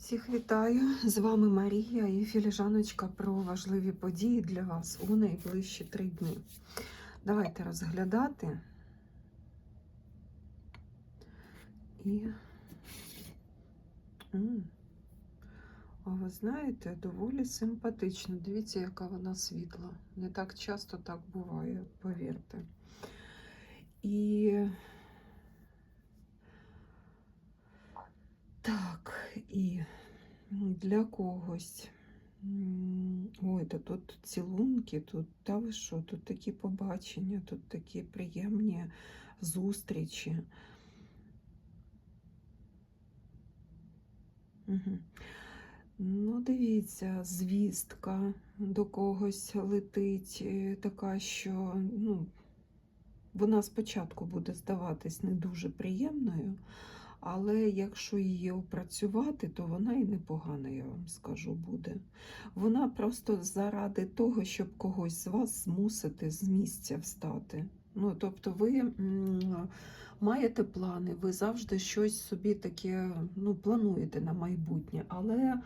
Всіх вітаю! З вами Марія і філіжаночка про важливі події для вас у найближчі три дні. Давайте розглядати. І. А ви знаєте, доволі симпатично. Дивіться, яка вона світла. Не так часто так буває, повірте. І так, і для когось. Ой, та тут цілунки, тут та ви що, тут такі побачення, тут такі приємні зустрічі. Угу. Ну, дивіться, звістка до когось летить, е, така, що ну, вона спочатку буде здаватись не дуже приємною, але якщо її опрацювати, то вона і непогана, я вам скажу, буде. Вона просто заради того, щоб когось з вас змусити з місця встати. Ну, тобто ви маєте плани, ви завжди щось собі таке ну, плануєте на майбутнє, але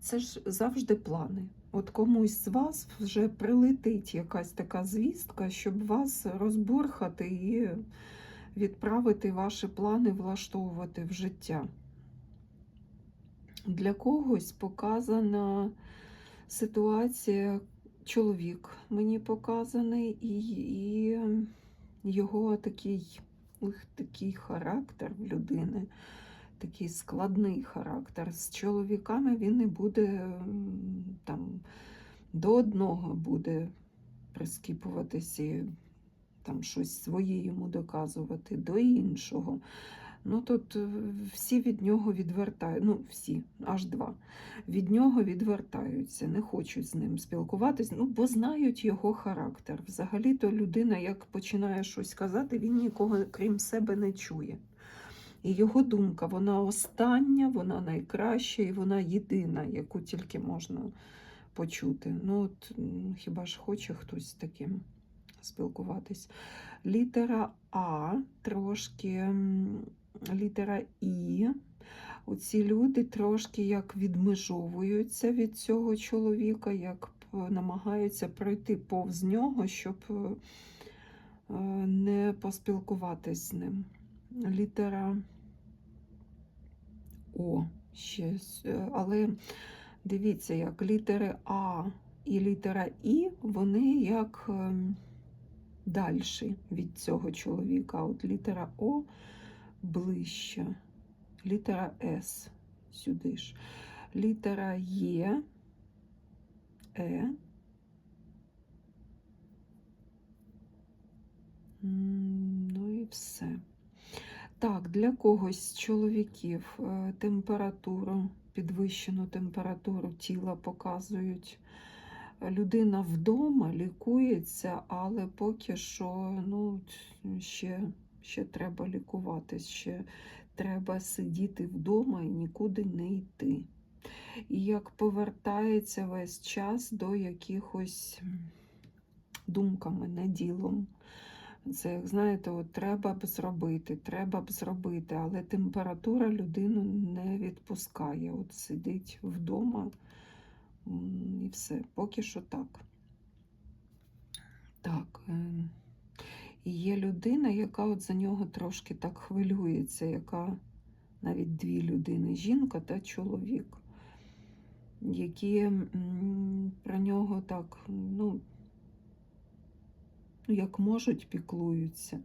це ж завжди плани. От комусь з вас вже прилетить якась така звістка, щоб вас розбурхати і відправити ваші плани влаштовувати в життя. Для когось показана ситуація, чоловік мені показаний, і, і його такий, такий характер в людини, такий складний характер. З чоловіками він не буде там до одного буде прискіпуватися. Там щось своє йому доказувати до іншого. Ну тут е, всі від нього відвертають, ну всі, аж два. Від нього відвертаються, не хочуть з ним спілкуватись, ну бо знають його характер. Взагалі-то людина, як починає щось казати, він нікого крім себе не чує. І його думка, вона остання, вона найкраща і вона єдина, яку тільки можна почути. Ну от хіба ж хоче хтось таким спілкуватись. Літера А, трошки літера І. Оці люди трошки як відмежовуються від цього чоловіка, як намагаються пройти повз нього, щоб е, не поспілкуватись з ним. Літера О. Ще, е, але дивіться, як літери А і літера І, вони як дальші від цього чоловіка. От літера О ближче. Літера С сюди ж. Літера Є, Е. Ну і все. Так, для когось з чоловіків е, температуру, підвищену температуру тіла показують. Людина вдома лікується, але поки що ну, ще, ще треба лікуватись, ще треба сидіти вдома і нікуди не йти. І як повертається весь час до якихось думками, не ділом. Це, як знаєте, от треба б зробити, треба б зробити, але температура людину не відпускає. От сидить вдома і все. Поки що так. Так. е, І є людина, яка от за нього трошки так хвилюється, яка навіть дві людини, жінка та чоловік, які про нього так, ну, як можуть, піклуються.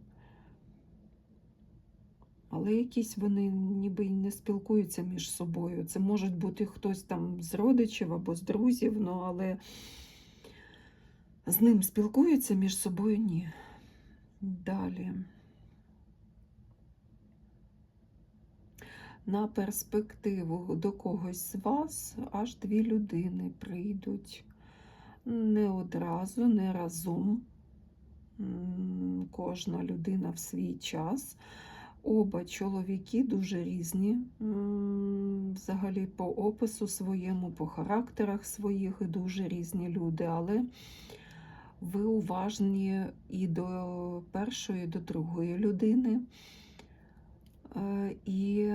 Але якісь вони ніби й не спілкуються між собою. Це може бути хтось там з родичів або з друзів, ну але з ним спілкуються між собою ні. Далі. На перспективу до когось з вас аж дві людини прийдуть. Не одразу, не разом. Кожна людина в свій час. Оба чоловіки дуже різні, взагалі по опису своєму, по характерах своїх дуже різні люди, але ви уважні і до першої, і до другої людини. Е, І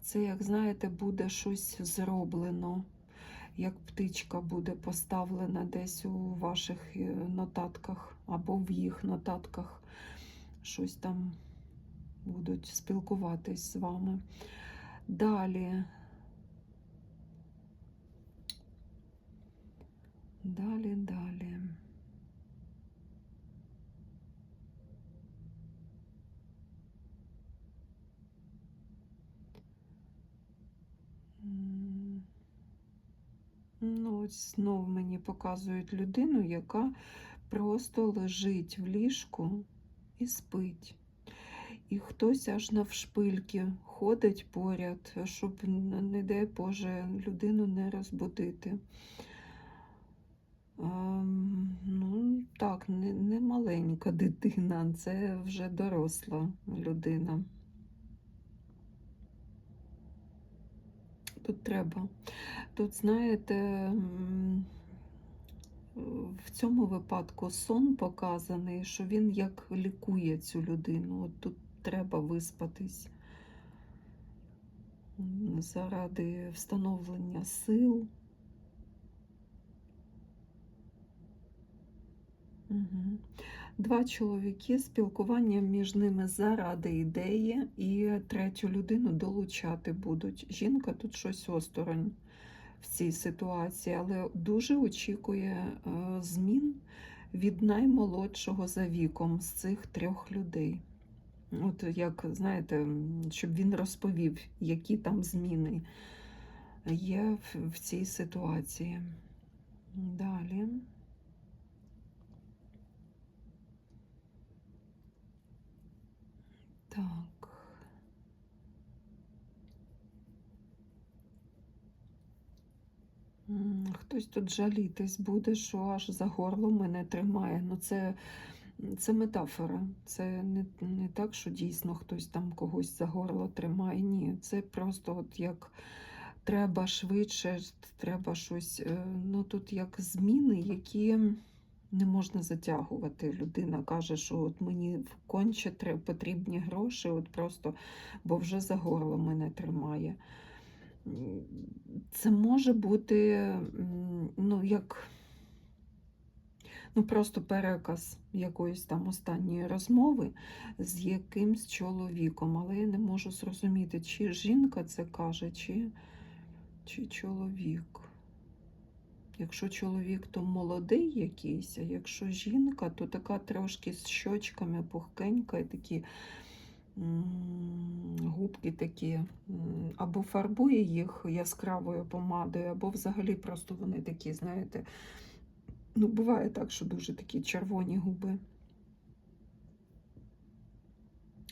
Це, як знаєте, буде щось зроблено, як птичка буде поставлена десь у ваших е, нотатках або в їх нотатках. Щось там будуть спілкуватись з вами. Далі. Далі, далі. Ну, ось знов мені показують людину, яка просто лежить в ліжку і спить. І хтось аж навшпильки ходить поряд, щоб, не дай Боже, людину не розбудити. Ем, ну, так, не, не маленька дитина, це вже доросла людина. Тут треба. Тут, знаєте, в цьому випадку сон показаний, що він як лікує цю людину. От тут треба виспатись заради встановлення сил. Два чоловіки, спілкування між ними заради ідеї, і третю людину долучати будуть. Жінка тут щось осторонь в цій ситуації, але дуже очікує е, змін від наймолодшого за віком з цих трьох людей. От як знаєте, щоб він розповів, які там зміни є в, цій ситуації. Далі. Так. Хтось тут жалітись буде, що аж за горло мене тримає. Ну, це, це метафора. Це не, не так, що дійсно хтось там когось за горло тримає. Ні, це просто от як треба швидше, треба щось. е, Ну тут як зміни, які не можна затягувати. Людина каже, що от мені конче потрібні гроші, от просто, бо вже за горло мене тримає. Це може бути ну, як ну, просто переказ якоїсь там останньої розмови з якимсь чоловіком, але я не можу зрозуміти, чи жінка це каже, чи, чи чоловік. Якщо чоловік, то молодий якийсь, а якщо жінка, то така трошки з щочками пухкенька і такі губки такі, або фарбує їх яскравою помадою, або взагалі просто вони такі, знаєте, ну, буває так, що дуже такі червоні губи.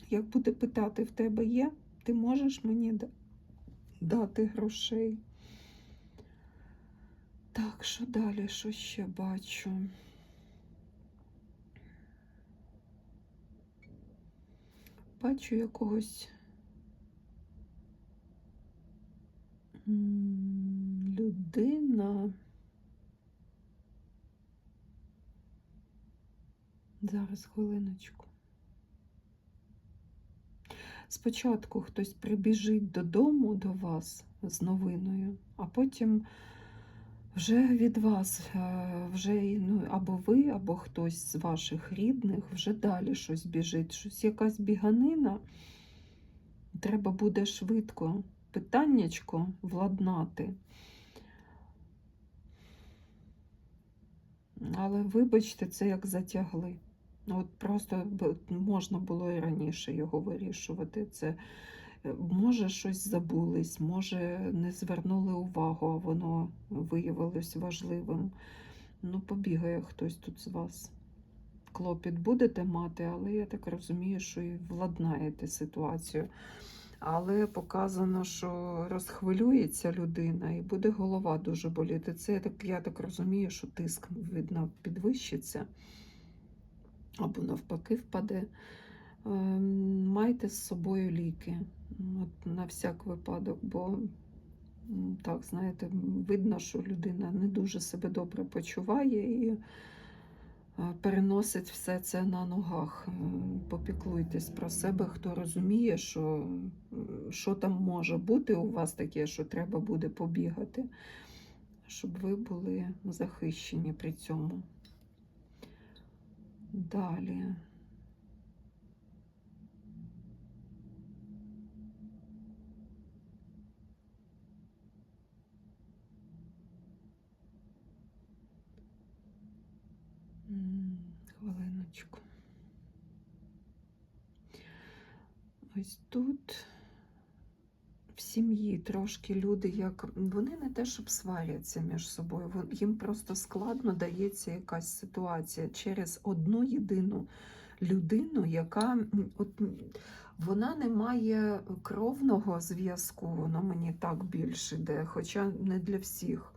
Як буде питати, в тебе є, ти можеш мені дати грошей? Так, що далі? Що ще бачу? Бачу якогось людина. Зараз хвилиночку. Спочатку хтось прибіжить додому до вас з новиною, а потім вже від вас, е, вже ну, або ви, або хтось з ваших рідних вже далі щось біжить, щось якась біганина. Треба буде швидко питаннячко владнати. Але вибачте, це як затягли. От просто можна було і раніше його вирішувати. Це е, може щось забулись, може не звернули увагу, а воно виявилось важливим. Ну, побігає хтось тут з вас. Клопіт будете мати, але я так розумію, що і владнаєте ситуацію. Але показано, що розхвилюється людина і буде голова дуже боліти. Це я так, я так розумію, що тиск, видно, підвищиться або навпаки впаде. Ем, Майте з собою ліки от, на всяк випадок, бо так, знаєте, видно, що людина не дуже себе добре почуває і е, переносить все це на ногах. Е, Попіклуйтесь про себе, хто розуміє, що, що там може бути у вас таке, що треба буде побігати, щоб ви були захищені при цьому. Далі. М, Хвилиночку. Ось тут сім'ї трошки люди, як вони не те, щоб сваряться між собою, їм просто складно дається якась ситуація через одну єдину людину, яка от, вона не має кровного зв'язку, воно мені так більше йде, хоча не для всіх.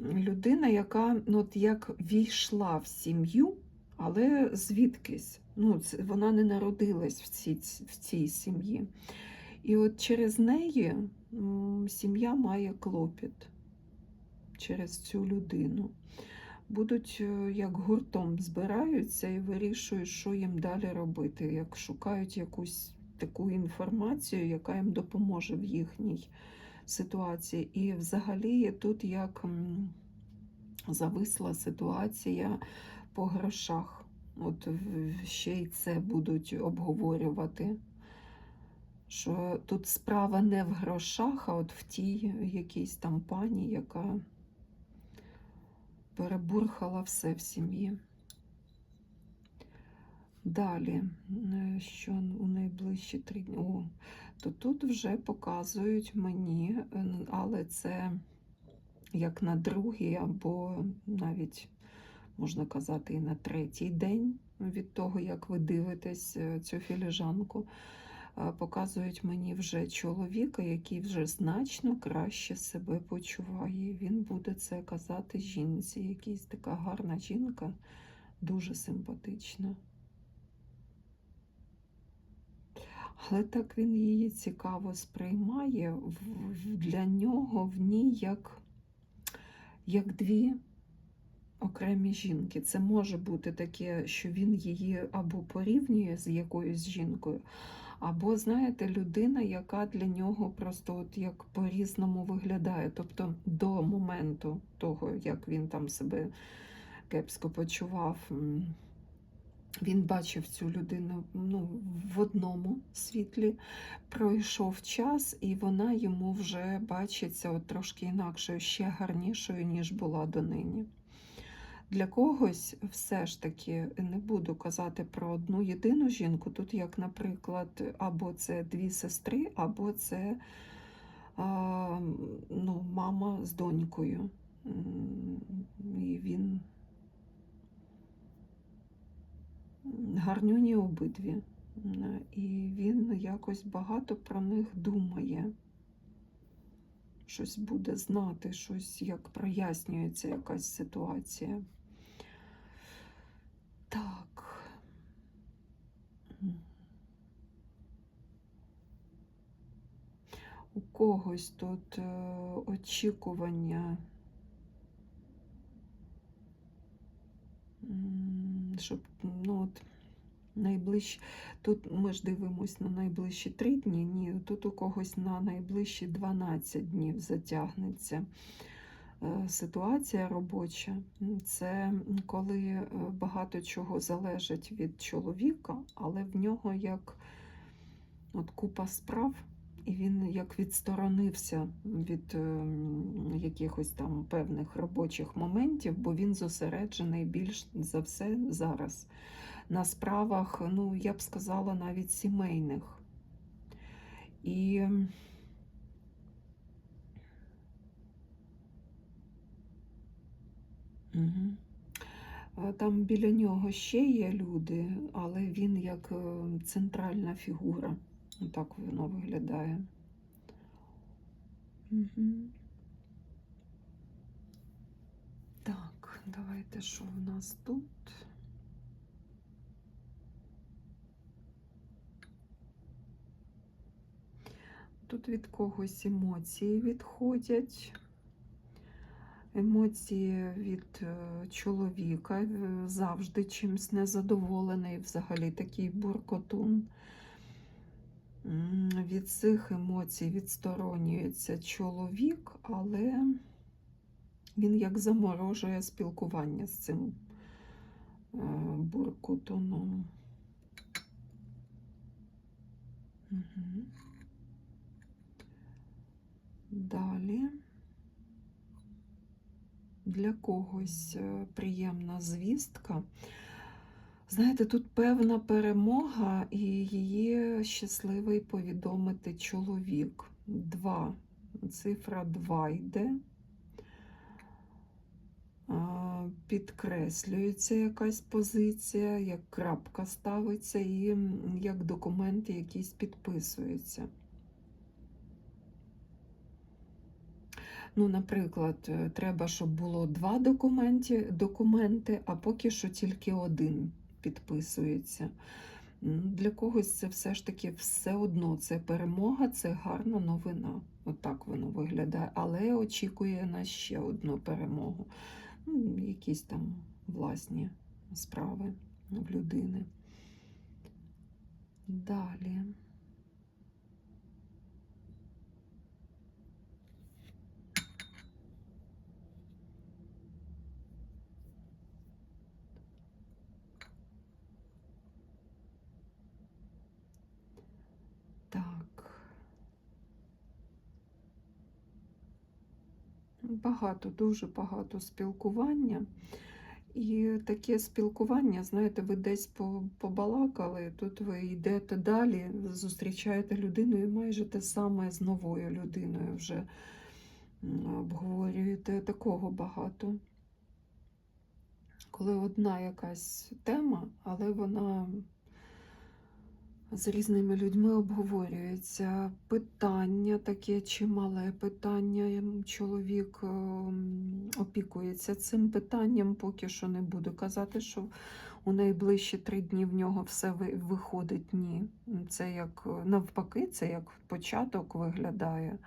Людина, яка ну, от як війшла в сім'ю, але звідкись. Ну, вона не народилась в цій, в цій сім'ї. І от через неї сім'я має клопіт через цю людину. Будуть е, як гуртом збираються і вирішують, що їм далі робити, як шукають якусь таку інформацію, яка їм допоможе в їхній ситуації. І взагалі тут як зависла ситуація по грошах. От ще й це будуть обговорювати. Що тут справа не в грошах, а от в тій якійсь там пані, яка перебурхала все в сім'ї. Далі, е, що у найближчі три дні. О, то тут вже показують мені, е, але це як на другий, або навіть можна казати і на третій день від того, як ви дивитесь е, цю філіжанку. Показують мені вже чоловіка, який вже значно краще себе почуває. Він буде це казати жінці. Якась така гарна жінка, дуже симпатична. Але так він її цікаво сприймає. Для нього в ній як, як дві окремі жінки. Це може бути таке, що він її або порівнює з якоюсь жінкою, або, знаєте, людина, яка для нього просто от як по-різному виглядає. Тобто до моменту того, як він там себе кепсько почував. Він бачив цю людину ну, в одному світлі, пройшов час, і вона йому вже бачиться от трошки інакшою, ще гарнішою, ніж була донині. Для когось все ж таки не буду казати про одну єдину жінку. Тут, як, наприклад, або це дві сестри, або це а, ну, мама з донькою. І він гарнюні обидві. І він якось багато про них думає. Щось буде знати, щось як прояснюється якась ситуація. Так. У когось тут е, очікування, щоб ну, от, найближчі. Тут ми ж дивимось на найближчі три дні. Ні, тут у когось на найближчі 12 днів затягнеться ситуація робоча. Це коли е, багато чого залежить від чоловіка, але в нього як от купа справ, і він як відсторонився від е, якихось там певних робочих моментів, бо він зосереджений більш за все зараз на справах, ну, я б сказала, навіть сімейних. І Е, Там біля нього ще є люди, але він як е, центральна фігура. Так воно виглядає. Мгм. Так, давайте що в нас тут? Тут від когось емоції відходять. Емоції від е, чоловіка е, завжди чимсь незадоволений, взагалі такий буркотун. Від цих емоцій відсторонюється чоловік, але він як заморожує спілкування з цим е, буркотуном. Угу. Далі. Для когось е, приємна звістка. Знаєте, тут певна перемога, і її щасливий повідомити чоловік. Два. Цифра 2 йде. Підкреслюється якась позиція, як крапка ставиться, і як документи якісь підписуються. Ну, наприклад, е, треба, щоб було два документи, документи, а поки що тільки один підписується. Для когось це все ж таки все одно це перемога, це гарна новина. Отак воно виглядає. Але очікує на ще одну перемогу. Ну, якісь там власні справи в людини. Далі. Так. Багато, дуже багато спілкування. І таке спілкування, знаєте, ви десь побалакали, тут ви йдете далі, зустрічаєте людину і майже те саме з новою людиною вже обговорюєте такого багато. Коли одна якась тема, але вона з різними людьми обговорюється. Питання таке чимале питання. ем, Чоловік ем, опікується цим питанням, поки що не буду казати, що у найближчі три дні в нього все виходить. Ні. Це як навпаки, це як початок виглядає.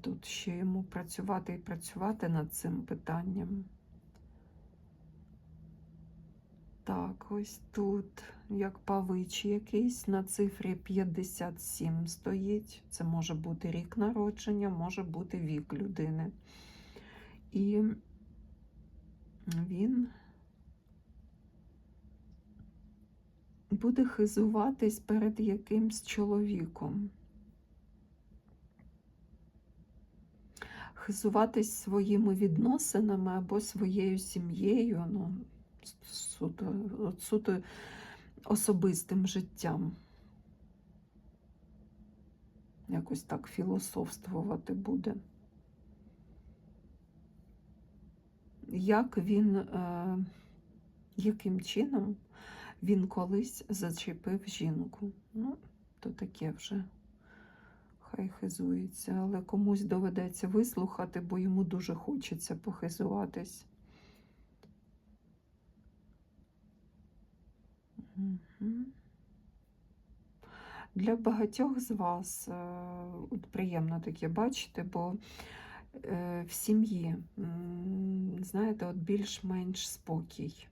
Тут ще йому працювати і працювати над цим питанням. Так, ось тут як павич якийсь на цифрі 57 стоїть. Це може бути рік народження, може бути вік людини. І він буде хизуватись перед якимсь чоловіком. Хизуватись своїми відносинами або своєю сім'єю, ну, суто, суто особистим життям. Якось так філософствувати буде. Як він, е, яким чином він колись зачепив жінку? Ну, то таке вже хай хизується, але комусь доведеться вислухати, бо йому дуже хочеться похизуватись. Для багатьох з вас е, приємно таке бачити, бо е, в сім'ї, знаєте, от більш-менш спокій.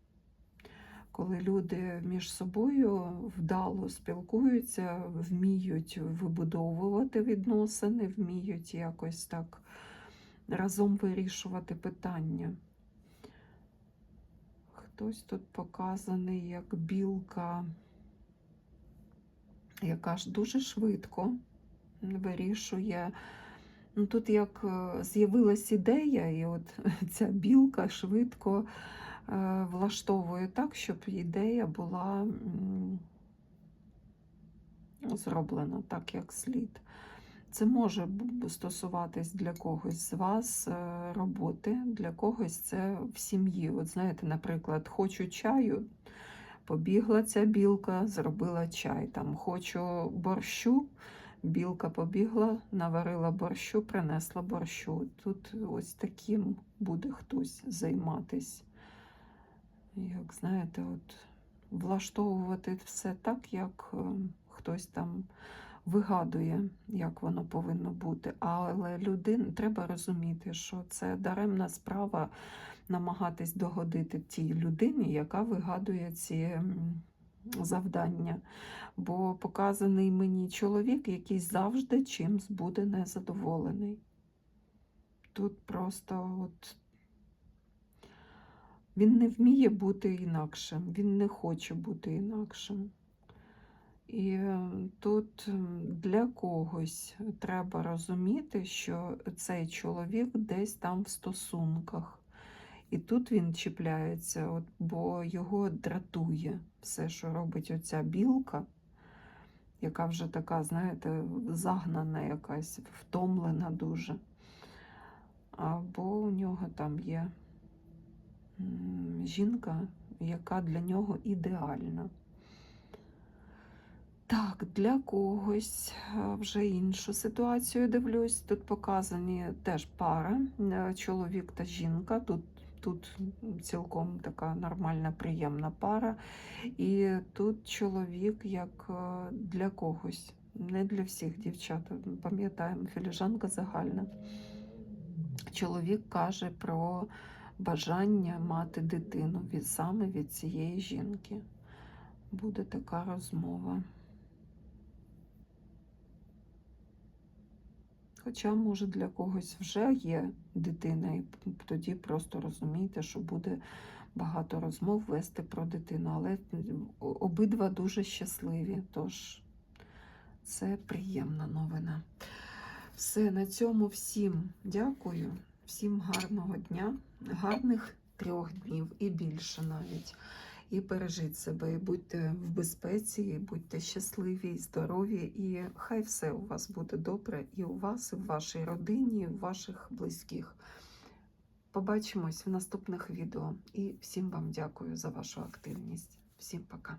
Коли люди між собою вдало спілкуються, вміють вибудовувати відносини, вміють якось так разом вирішувати питання. Хтось тут показаний як білка, яка ж дуже швидко вирішує. Ну, тут як е, з'явилась ідея, і от ця білка швидко е, влаштовує так, щоб ідея була зроблена так, як слід. Це може стосуватись для когось з вас е, роботи, для когось це в сім'ї. От знаєте, наприклад, хочу чаю, побігла ця білка, зробила чай. Там хочу борщу, білка побігла, наварила борщу, принесла борщу. Тут ось таким буде хтось займатись. Як знаєте, от влаштовувати все так, як е, хтось там вигадує, як воно повинно бути. Але людин треба розуміти, що це даремна справа намагатись догодити тій людині, яка вигадує ці завдання. Бо показаний мені чоловік, який завжди чимсь буде незадоволений. Тут просто от він не вміє бути інакшим, він не хоче бути інакшим. І е, тут для когось треба розуміти, що цей чоловік десь там в стосунках. І тут він чіпляється, от, бо його дратує все, що робить оця білка, яка вже така, знаєте, загнана якась, втомлена дуже. Або у нього там є жінка, яка для нього ідеальна. Так, для когось е, вже іншу ситуацію дивлюсь. Тут показані теж пара, е, чоловік та жінка. Тут, тут цілком така нормальна, приємна пара. І тут чоловік як е, для когось, не для всіх дівчат. Пам'ятаємо, філіжанка загальна. Чоловік каже про бажання мати дитину від саме від цієї жінки. Буде така розмова. Хоча, може, для когось вже є дитина, і тоді просто розумійте, що буде багато розмов вести про дитину, але обидва дуже щасливі, тож це приємна новина. Все, на цьому всім дякую, всім гарного дня, гарних трьох днів і більше навіть. І бережіть себе, і будьте в безпеці, і будьте щасливі, і здорові, і хай все у вас буде добре і у вас, і в вашій родині, і в ваших близьких. Побачимось в наступних відео. І всім вам дякую за вашу активність. Всім пока.